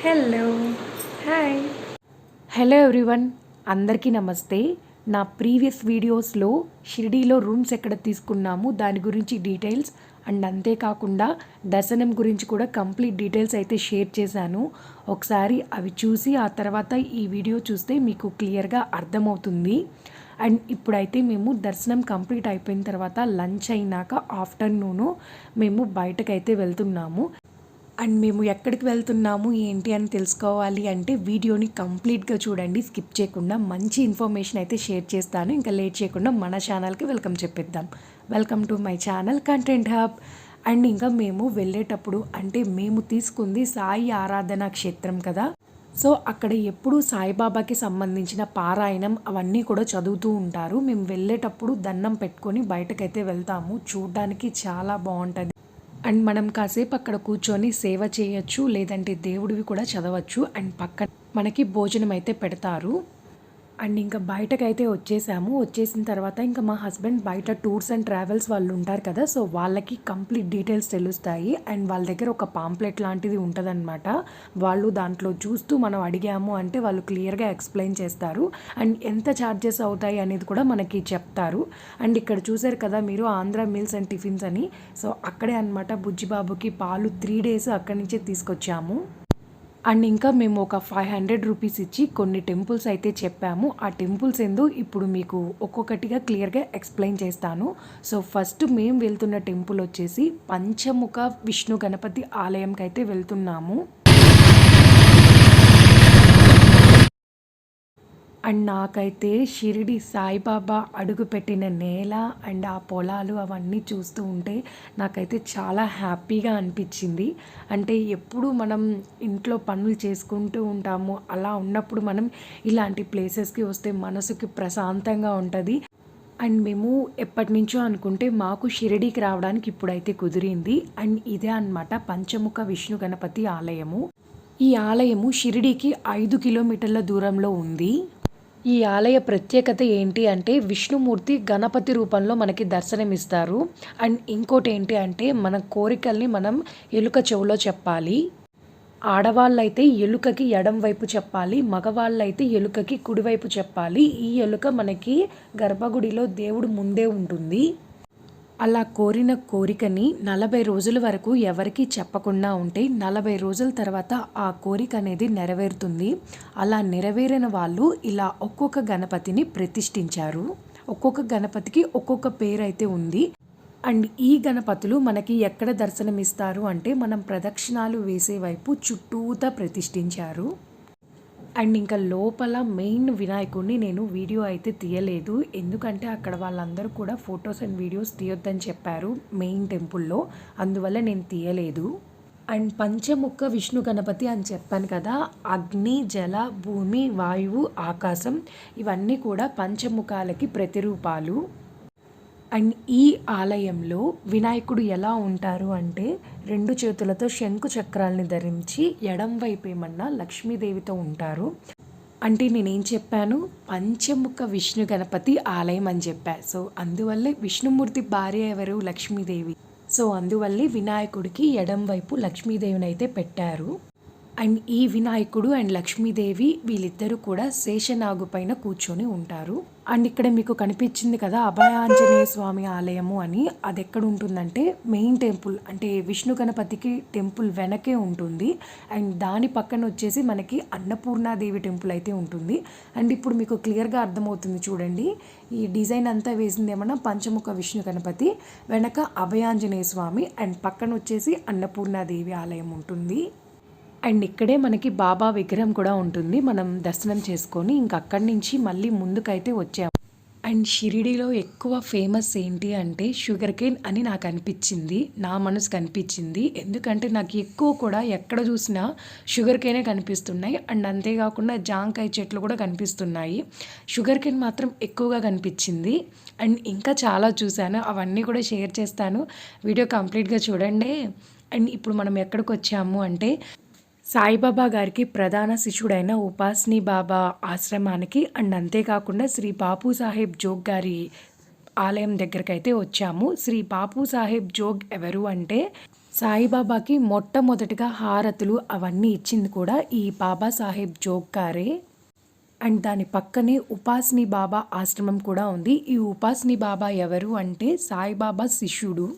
Hello hi. Hello everyone అందరికీ నమస్తే. నా ప్రీవియస్ వీడియోస్లో షిరిడీలో రూమ్స్ ఎక్కడ తీసుకున్నాము దాని గురించి డీటెయిల్స్ అండ్ అంతేకాకుండా దర్శనం గురించి కూడా కంప్లీట్ డీటెయిల్స్ అయితే షేర్ చేశాను. ఒకసారి అవి చూసి ఆ తర్వాత ఈ వీడియో చూస్తే మీకు క్లియర్గా అర్థమవుతుంది. అండ్ ఇప్పుడైతే మేము దర్శనం కంప్లీట్ అయిపోయిన తర్వాత లంచ్ అయినాక ఆఫ్టర్నూను మేము బయటకైతే వెళ్తున్నాము. అండ్ మేము ఎక్కడికి వెళ్తున్నాము ఏంటి అని తెలుసుకోవాలి అంటే వీడియోని కంప్లీట్గా చూడండి స్కిప్ చేయకుండా మంచి ఇన్ఫర్మేషన్ అయితే షేర్ చేస్తాను. ఇంకా లేట్ చేయకుండా మన ఛానల్కి welcome చెప్పిద్దాం. Welcome to my channel content hub. And ఇంకా మేము వెళ్ళేటప్పుడు అంటే మేము తీసుకుంది సాయి ఆరాధన క్షేత్రం కదా. సో అక్కడ ఎప్పుడు సాయిబాబాకి సంబంధించిన పారాయణం అవన్నీ కూడా చదువుతూ ఉంటారు. మేము వెళ్ళేటప్పుడు దండం పెట్టుకొని బయటకైతే వెళ్తాము. చూడడానికి చాలా బాగుంటుంది. అండ్ మనం కాసేపు అక్కడ కూర్చొని సేవ చేయొచ్చు లేదంటే దేవుడివి కూడా చదవచ్చు. అండ్ పక్కన మనకి భోజనం అయితే పెడతారు. అండ్ ఇంకా బయటకైతే వచ్చేసాము. వచ్చేసిన తర్వాత ఇంకా మా హస్బెండ్ బయట టూర్స్ అండ్ ట్రావెల్స్ వాళ్ళు ఉంటారు కదా సో వాళ్ళకి కంప్లీట్ డీటెయిల్స్ తెలుస్తాయి. అండ్ వాళ్ళ దగ్గర ఒక పాంప్లెట్ లాంటిది ఉంటుందన్నమాట. వాళ్ళు దాంట్లో చూస్తూ మనం అడిగాము అంటే వాళ్ళు క్లియర్గా ఎక్స్ప్లెయిన్ చేస్తారు. అండ్ ఎంత ఛార్జెస్ అవుతాయి అనేది కూడా మనకి చెప్తారు. అండ్ ఇక్కడ చూసారు కదా మీరు ఆంధ్ర మీల్స్ అండ్ టిఫిన్స్ అని. సో అక్కడే అనమాట బుజ్జిబాబుకి పాలు త్రీ డేస్ అక్కడి నుంచే తీసుకొచ్చాము. అండ్ ఇంకా మేము ఒక ఫైవ్ హండ్రెడ్ రూపీస్ ఇచ్చి కొన్ని టెంపుల్స్ అయితే చెప్పాము. ఆ టెంపుల్స్ ఏందో ఇప్పుడు మీకు ఒక్కొక్కటిగా క్లియర్గా ఎక్స్ప్లెయిన్ చేస్తాను. సో ఫస్ట్ మేము వెళ్తున్న టెంపుల్ వచ్చేసి పంచముఖ విష్ణు గణపతి ఆలయంకి అయితే వెళ్తున్నాము. అండ్ నాకైతే షిరిడి సాయిబాబా అడుగుపెట్టిన నేల అండ్ ఆ పొలాలు అవన్నీ చూస్తూ ఉంటే నాకైతే చాలా హ్యాపీగా అనిపించింది. అంటే ఎప్పుడు మనం ఇంట్లో పనులు చేసుకుంటూ ఉంటాము అలా ఉన్నప్పుడు మనం ఇలాంటి ప్లేసెస్కి వస్తే మనసుకి ప్రశాంతంగా ఉంటుంది. అండ్ మేము ఎప్పటి నుంచో అనుకుంటే మాకు షిరిడీకి రావడానికి ఇప్పుడైతే కుదిరింది. అండ్ ఇదే అన్నమాట పంచముఖ విష్ణు గణపతి ఆలయము. ఈ ఆలయము షిరిడీకి ఐదు కిలోమీటర్ల దూరంలో ఉంది. ఈ ఆలయ ప్రత్యేకత ఏంటి అంటే విష్ణుమూర్తి గణపతి రూపంలో మనకి దర్శనమిస్తారు. అండ్ ఇంకోటి ఏంటి అంటే మన కోరికల్ని మనం ఎలుక చెవులో చెప్పాలి. ఆడవాళ్ళైతే ఎలుకకి ఎడం వైపు చెప్పాలి. మగవాళ్ళైతే ఎలుకకి కుడివైపు చెప్పాలి. ఈ ఎలుక మనకి గర్భగుడిలో దేవుడు ముందే ఉంటుంది. అలా కోరిన కోరికని నలభై రోజుల వరకు ఎవరికి చెప్పకుండా ఉంటే నలభై రోజుల తర్వాత ఆ కోరిక అనేది నెరవేరుతుంది. అలా నెరవేరిన వాళ్ళు ఇలా ఒక్కొక్క గణపతిని ప్రతిష్ఠించారు. ఒక్కొక్క గణపతికి ఒక్కొక్క పేరు అయితే ఉంది. అండ్ ఈ గణపతులు మనకి ఎక్కడ దర్శనమిస్తారు అంటే మనం ప్రదక్షిణాలు వేసే వైపు చుట్టూతా ప్రతిష్ఠించారు. అండ్ ఇంకా లోపల మెయిన్ వినాయకుడిని నేను వీడియో అయితే తీయలేదు. ఎందుకంటే అక్కడ వాళ్ళందరూ కూడా ఫొటోస్ అండ్ వీడియోస్ తీయొద్దని చెప్పారు మెయిన్ టెంపుల్లో. అందువల్ల నేను తీయలేదు. అండ్ పంచముఖ విష్ణు గణపతి అని చెప్పాను కదా అగ్ని జల భూమి వాయువు ఆకాశం ఇవన్నీ కూడా పంచముఖాలకి ప్రతిరూపాలు. అండ్ ఈ ఆలయంలో వినాయకుడు ఎలా ఉంటారు అంటే రెండు చేతులతో శంకు చక్రాల్ని ధరించి ఎడం వైపు ఏమన్నా లక్ష్మీదేవితో ఉంటారు. అంటే నేనేం చెప్పాను? పంచముఖ విష్ణు గణపతి ఆలయం అని చెప్పా. సో అందువల్లే విష్ణుమూర్తి భార్య ఎవరు? లక్ష్మీదేవి. సో అందువల్లే వినాయకుడికి ఎడం వైపు లక్ష్మీదేవిని అయితే పెట్టారు. అండ్ ఈ వినాయకుడు అండ్ లక్ష్మీదేవి వీళ్ళిద్దరూ కూడా శేషనాగు పైన కూర్చొని ఉంటారు. అండ్ ఇక్కడ మీకు కనిపించింది కదా అభయాంజనేయ స్వామి ఆలయము అని. అది ఎక్కడ ఉంటుందంటే మెయిన్ టెంపుల్ అంటే విష్ణు గణపతికి టెంపుల్ వెనకే ఉంటుంది. అండ్ దాని పక్కన వచ్చేసి మనకి అన్నపూర్ణాదేవి టెంపుల్ అయితే ఉంటుంది. అండ్ ఇప్పుడు మీకు క్లియర్గా అర్థమవుతుంది చూడండి. ఈ డిజైన్ అంతా వేసింది ఏమన్నా పంచముఖ విష్ణు గణపతి వెనక అభయాంజనేయ స్వామి అండ్ పక్కన వచ్చేసి అన్నపూర్ణాదేవి ఆలయం ఉంటుంది. అండ్ ఇక్కడే మనకి బాబా విగ్రహం కూడా ఉంటుంది. మనం దర్శనం చేసుకొని ఇంక అక్కడి నుంచి మళ్ళీ ముందుకైతే వచ్చాము. అండ్ షిరిడీలో ఎక్కువ ఫేమస్ ఏంటి అంటే షుగర్ కేన్ అని నాకు అనిపించింది. నా మనసు కనిపించింది. ఎందుకంటే నాకు ఎక్కువ కూడా ఎక్కడ చూసినా షుగర్ కేనే కనిపిస్తున్నాయి. అండ్ అంతేకాకుండా జాంకాయ చెట్లు కూడా కనిపిస్తున్నాయి. షుగర్ కేన్ మాత్రం ఎక్కువగా కనిపించింది. అండ్ ఇంకా చాలా చూశాను. అవన్నీ కూడా షేర్ చేస్తాను. వీడియో కంప్లీట్గా చూడండి. అండ్ ఇప్పుడు మనం ఎక్కడికి వచ్చాము అంటే సాయిబాబా గారికి ప్రధాన శిష్యుడైన ఉపాస్ని బాబా ఆశ్రమానికి అండ్ అంతేకాకుండా శ్రీ బాపు సాహెబ్ జోగ్ గారి ఆలయం దగ్గరికి అయితే వచ్చాము. శ్రీ బాపు సాహెబ్ జోగ్ ఎవరు అంటే సాయిబాబాకి మొట్టమొదటిగా హారతులు అవన్నీ ఇచ్చింది కూడా ఈ బాబా సాహెబ్ జోగ్ గారే. అండ్ దాని పక్కనే ఉపాస్ని బాబా ఆశ్రమం కూడా ఉంది. ఈ ఉపాస్ని బాబా ఎవరు అంటే సాయిబాబా శిష్యుడు.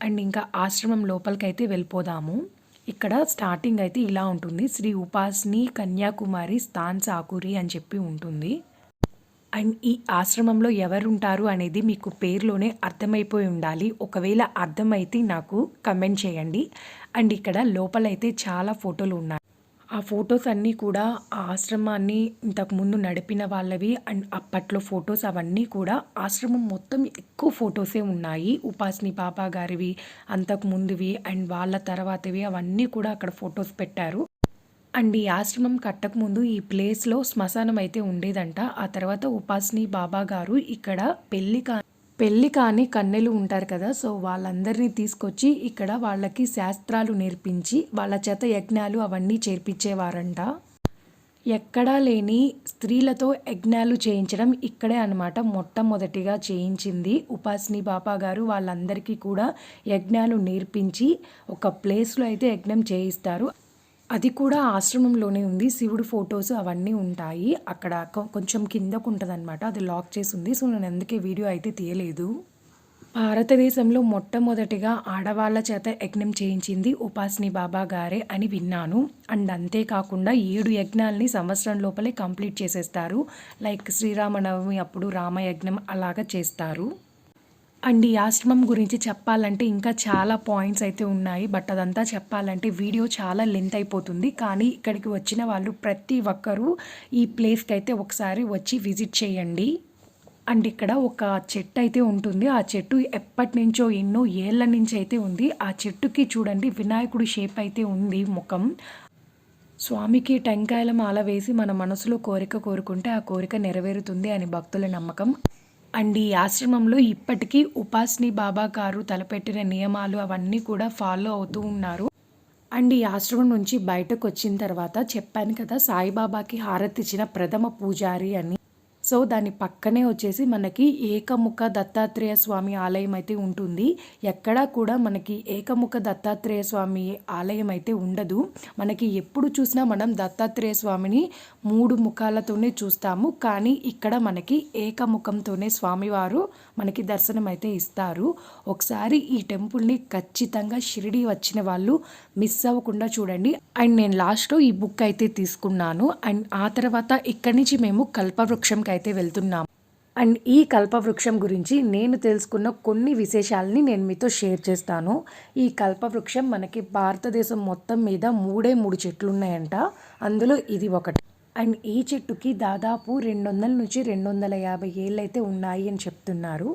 అండ్ ఇంకా ఆశ్రమం లోపలికైతే వెళ్ళిపోదాము. ఇక్కడ స్టార్టింగ్ అయితే ఇలా ఉంటుంది. శ్రీ ఉపాస్ని కన్యాకుమారి స్థాన్ సాకురి అని చెప్పి ఉంటుంది. అండ్ ఈ ఆశ్రమంలో ఎవరుంటారు అనేది మీకు పేరులోనే అర్థమైపోయి ఉండాలి. ఒకవేళ అర్థమైతే నాకు కమెంట్ చేయండి. అండ్ ఇక్కడ లోపలైతే చాలా ఫోటోలు ఉన్నాయి. ఆ ఫొటోస్ అన్నీ కూడా ఆ ఆశ్రమాన్ని ఇంతకుముందు నడిపిన వాళ్ళవి అండ్ అప్పట్లో ఫొటోస్ అవన్నీ కూడా ఆశ్రమం మొత్తం ఎక్కువ ఫొటోసే ఉన్నాయి. ఉపాస్ని బాబా గారివి అంతకు ముందువి అండ్ వాళ్ళ తర్వాతవి అవన్నీ కూడా అక్కడ ఫొటోస్ పెట్టారు. అండ్ ఈ ఆశ్రమం కట్టకముందు ఈ ప్లేస్లో శ్మశానం అయితే ఉండేదంట. ఆ తర్వాత ఉపాసిని బాబా గారు ఇక్కడ పెళ్ళి కా పెళ్ళి కాని కన్నెలు ఉంటారు కదా సో వాళ్ళందరినీ తీసుకొచ్చి ఇక్కడ వాళ్ళకి శాస్త్రాలు నేర్పించి వాళ్ళ చేత యజ్ఞాలు అవన్నీ చేర్పించేవారంట. ఎక్కడా లేని స్త్రీలతో యజ్ఞాలు చేయించడం ఇక్కడే అనమాట మొట్టమొదటిగా చేయించింది. ఉపాసిని బాపా గారు వాళ్ళందరికీ కూడా యజ్ఞాలు నేర్పించి ఒక ప్లేస్లో అయితే యజ్ఞం చేయిస్తారు. అది కూడా ఆశ్రమంలోనే ఉంది. శివుడు ఫొటోస్ అవన్నీ ఉంటాయి. అక్కడ కొంచెం కిందకు ఉంటుందన్నమాట. అది లాక్ చేసి ఉంది. సో నేను అందుకే వీడియో అయితే తీయలేదు. భారతదేశంలో మొట్టమొదటిగా ఆడవాళ్ళ చేత యజ్ఞం చేయించింది ఉపాసిని బాబా గారే అని విన్నాను. అండ్ అంతేకాకుండా ఏడు యజ్ఞాలని సంవత్సరం లోపలే కంప్లీట్ చేసేస్తారు. లైక్ శ్రీరామనవమి అప్పుడు రామయజ్ఞం అలాగా చేస్తారు. అండ్ ఈ ఆశ్రమం గురించి చెప్పాలంటే ఇంకా చాలా పాయింట్స్ అయితే ఉన్నాయి. బట్ అదంతా చెప్పాలంటే వీడియో చాలా లెంత్ అయిపోతుంది. కానీ ఇక్కడికి వచ్చిన వాళ్ళు ప్రతి ఒక్కరూ ఈ ప్లేస్కి అయితే ఒకసారి వచ్చి విజిట్ చేయండి. అండ్ ఇక్కడ ఒక చెట్టు అయితే ఉంటుంది. ఆ చెట్టు ఎప్పటి నుంచో ఎన్నో ఏళ్ళ నుంచి అయితే ఉంది. ఆ చెట్టుకి చూడండి వినాయకుడి షేప్ అయితే ఉంది ముఖం. స్వామికి టెంకాయల మాల వేసి మన మనసులో కోరిక కోరుకుంటే ఆ కోరిక నెరవేరుతుంది అని భక్తుల నమ్మకం. అండ్ ఈ ఆశ్రమంలో ఇప్పటికీ ఉపాస్ని బాబా గారు తలపెట్టిన నియమాలు అవన్నీ కూడా ఫాలో అవుతూ ఉన్నారు. అండ్ ఈ ఆశ్రమం నుంచి బయటకు వచ్చిన తర్వాత చెప్పాను కదా సాయిబాబాకి హారతి ఇచ్చిన ప్రథమ పూజారి అని. సో దాని పక్కనే వచ్చేసి మనకి ఏకముఖ దత్తాత్రేయ స్వామి ఆలయం అయితే ఉంటుంది. ఎక్కడా కూడా మనకి ఏకముఖ దత్తాత్రేయ స్వామి ఆలయం అయితే ఉండదు. మనకి ఎప్పుడు చూసినా మనం దత్తాత్రేయ స్వామిని మూడు ముఖాలతోనే చూస్తాము. కానీ ఇక్కడ మనకి ఏకముఖంతోనే స్వామివారు మనకి దర్శనం అయితే ఇస్తారు. ఒకసారి ఈ టెంపుల్ని ఖచ్చితంగా షిరిడి వచ్చిన వాళ్ళు మిస్ అవ్వకుండా చూడండి. అండ్ నేను లాస్ట్లో ఈ బుక్ అయితే తీసుకున్నాను. అండ్ ఆ తర్వాత ఇక్కడి నుంచి మేము కల్పవృక్షంకి అయితే వెళ్తున్నాము అండ్ ఈ కల్పవృక్షం గురించి నేను తెలుసుకున్న కొన్ని విశేషాలని నేను మీతో షేర్ చేస్తాను. ఈ కల్పవృక్షం మనకి భారతదేశం మొత్తం మీద మూడే మూడు చెట్లు ఉన్నాయంట అందులో ఇది ఒకటి. అండ్ ఈ చెట్టుకి దాదాపు రెండు వందల నుంచి రెండు వందల యాభై ఏళ్ళైతే అయితే ఉన్నాయి అని చెప్తున్నారు.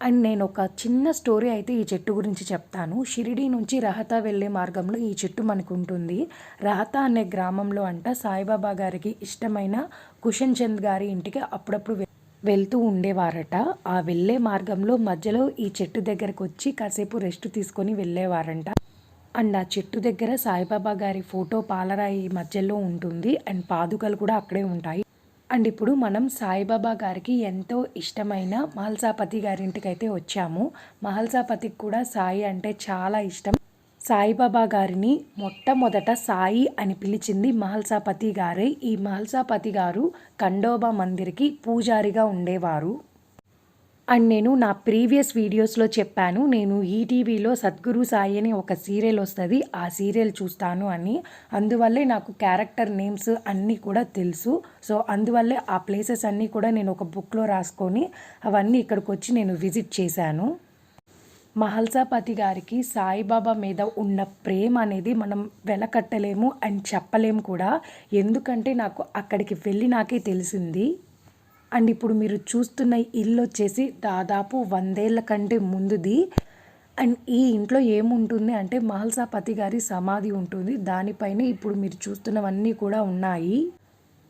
అండ్ నేను ఒక చిన్న స్టోరీ అయితే ఈ చెట్టు గురించి చెప్తాను. షిరిడి నుంచి రహతా వెళ్ళే మార్గంలో ఈ చెట్టు మనకు ఉంటుంది రహతా అనే గ్రామంలో అంట సాయిబాబా గారికి ఇష్టమైన కుషన్ చంద్ గారి ఇంటికి అప్పుడప్పుడు వెళ్తూ ఉండేవారట. ఆ వెళ్ళే మార్గంలో మధ్యలో ఈ చెట్టు దగ్గరకు వచ్చి కాసేపు రెస్ట్ తీసుకొని వెళ్ళేవారంట. అండ్ ఆ చెట్టు దగ్గర సాయిబాబా గారి ఫోటో పాలరాయి మధ్యలో ఉంటుంది. అండ్ పాదుకలు కూడా అక్కడే ఉంటాయి. అండ్ ఇప్పుడు మనం సాయిబాబా గారికి ఎంతో ఇష్టమైన మహల్సాపతి గారింటికి అయితే వచ్చాము. మహల్సాపతికి కూడా సాయి అంటే చాలా ఇష్టం. సాయిబాబా గారిని మొట్టమొదట సాయి అని పిలిచింది మహల్సాపతి గారే. ఈ మహల్సాపతి గారు ఖండోబా మందిర్కి పూజారిగా ఉండేవారు. అండ్ నేను నా ప్రీవియస్ వీడియోస్లో చెప్పాను నేను ఈటీవీలో సద్గురు సాయి అని ఒక సీరియల్ వస్తుంది ఆ సీరియల్ చూస్తాను అని. అందువల్లే నాకు క్యారెక్టర్ నేమ్స్ అన్నీ కూడా తెలుసు. సో అందువల్లే ఆ ప్లేసెస్ అన్నీ కూడా నేను ఒక బుక్లో రాసుకొని అవన్నీ ఇక్కడికి వచ్చి నేను విజిట్ చేశాను. మహల్సాపతి గారికి సాయిబాబా మీద ఉన్న ప్రేమ అనేది మనం వెలకట్టలేము అండ్ చెప్పలేము కూడా. ఎందుకంటే నాకు అక్కడికి వెళ్ళి నాకే తెలిసింది. అండ్ ఇప్పుడు మీరు చూస్తున్న ఇల్లు వచ్చేసి దాదాపు వందేళ్ళ కంటే ముందుది. అండ్ ఈ ఇంట్లో ఏముంటుంది అంటే మహల్సాపతి గారి సమాధి ఉంటుంది. దానిపైన ఇప్పుడు మీరు చూస్తున్నవన్నీ కూడా ఉన్నాయి.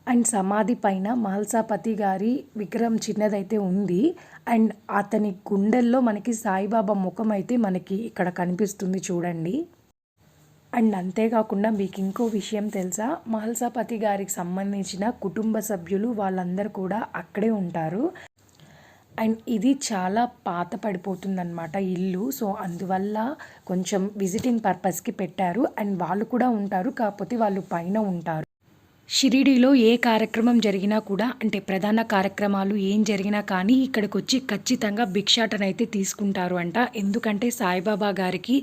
అండ్ సమాధి పైన మహల్సాపతి గారి విగ్రహం చిన్నదైతే ఉంది. అండ్ అతని గుండెల్లో మనకి సాయిబాబా ముఖం అయితే మనకి ఇక్కడ కనిపిస్తుంది చూడండి. అండ్ అంతేకాకుండా మీకు ఇంకో విషయం తెలుసా? మహల్సాపతి గారికి సంబంధించిన కుటుంబ సభ్యులు వాళ్ళందరూ కూడా అక్కడే ఉంటారు. అండ్ ఇది చాలా పాత పడిపోతుందన్నమాట ఇల్లు. సో అందువల్ల కొంచెం విజిటింగ్ పర్పస్కి పెట్టారు. అండ్ వాళ్ళు కూడా ఉంటారు కాకపోతే వాళ్ళు పైన ఉంటారు. షిరిడీలో ఏ కార్యక్రమం జరిగినా కూడా అంటే ప్రధాన కార్యక్రమాలు ఏం జరిగినా కానీ ఇక్కడికి వచ్చి ఖచ్చితంగా భిక్షాటన అయితే తీసుకుంటారు అంట. ఎందుకంటే సాయిబాబా గారికి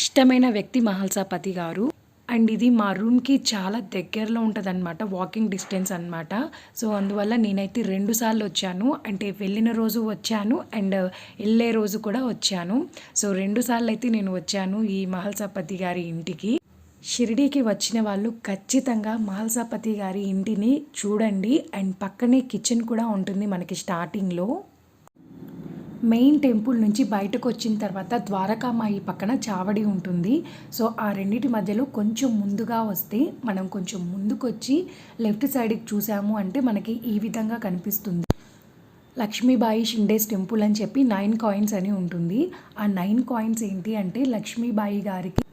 ఇష్టమైన వ్యక్తి మహల్సాపతి గారు. అండ్ ఇది మా రూమ్కి చాలా దగ్గరలో ఉంటుంది అనమాట వాకింగ్ డిస్టెన్స్ అనమాట సో అందువల్ల నేనైతే రెండు సార్లు వచ్చాను. అంటే వెళ్ళిన రోజు వచ్చాను అండ్ వెళ్ళే రోజు కూడా వచ్చాను. సో రెండు సార్లు అయితే నేను వచ్చాను ఈ మహల్సాపతి గారి ఇంటికి. షిరిడీకి వచ్చిన వాళ్ళు ఖచ్చితంగా మహల్సాపతి గారి ఇంటిని చూడండి. అండ్ పక్కనే కిచెన్ కూడా ఉంటుంది మనకి స్టార్టింగ్లో. మెయిన్ టెంపుల్ నుంచి బయటకు వచ్చిన తర్వాత ద్వారకామాయి పక్కన చావడి ఉంటుంది. సో ఆ రెండింటి మధ్యలో కొంచెం ముందుగా వస్తే మనం కొంచెం ముందుకొచ్చి లెఫ్ట్ సైడ్కి చూసాము అంటే మనకి ఈ విధంగా కనిపిస్తుంది. లక్ష్మీబాయి షిండేస్ టెంపుల్ అని చెప్పి నైన్ కాయిన్స్ అని ఉంటుంది. ఆ నైన్ కాయిన్స్ ఏంటి అంటే లక్ష్మీబాయి గారికి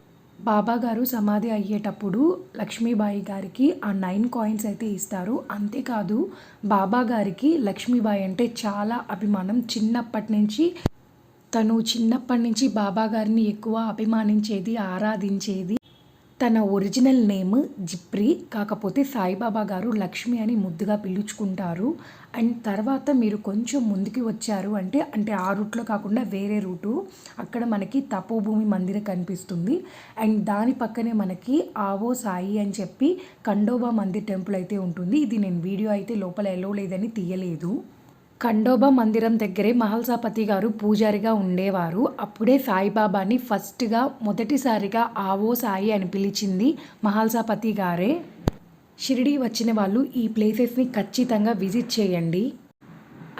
బాబాగారు సమాధి అయ్యేటప్పుడు లక్ష్మీబాయి గారికి ఆ నైన్ కాయిన్స్ అయితే ఇస్తారు. అంతేకాదు బాబా గారికి లక్ష్మీబాయి అంటే చాలా అభిమానం. చిన్నప్పటి నుంచి తను చిన్నప్పటి నుంచి బాబా గారిని ఎక్కువ అభిమానించేది ఆరాధించేది తన ఒరిజినల్ నేమ్ జిప్రి కాకపోతే సాయిబాబా గారు లక్ష్మి అని ముద్దుగా పిలుచుకుంటారు. అండ్ తర్వాత మీరు కొంచెం ముందుకి వచ్చారు అంటే అంటే ఆ రూట్లో కాకుండా వేరే రూటు. అక్కడ మనకి తపోభూమి మందిరం కనిపిస్తుంది. అండ్ దాని పక్కనే మనకి ఆవో సాయి అని చెప్పి ఖండోబా మందిర్ టెంపుల్ అయితే ఉంటుంది. ఇది నేను వీడియో అయితే లోపల ఎలో లేదని తీయలేదు. ఖండోబా మందిరం దగ్గరే మహల్సాపతి గారు పూజారిగా ఉండేవారు. అప్పుడే సాయిబాబాని ఫస్ట్గా మొదటిసారిగా ఆవో సాయి అని పిలిచింది మహల్సాపతి గారే. షిరిడి వచ్చిన వాళ్ళు ఈ ప్లేసెస్ని ఖచ్చితంగా విజిట్ చేయండి.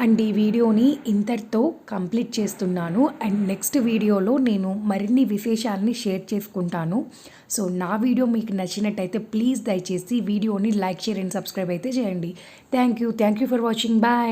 అండ్ ఈ వీడియోని ఇంతటితో కంప్లీట్ చేస్తున్నాను. అండ్ నెక్స్ట్ వీడియోలో నేను మరిన్ని విశేషాలని షేర్ చేసుకుంటాను. సో నా వీడియో మీకు నచ్చినట్టయితే ప్లీజ్ దయచేసి వీడియోని లైక్ షేర్ అండ్ సబ్స్క్రైబ్ అయితే చేయండి. Thank you. Thank you for watching. Bye.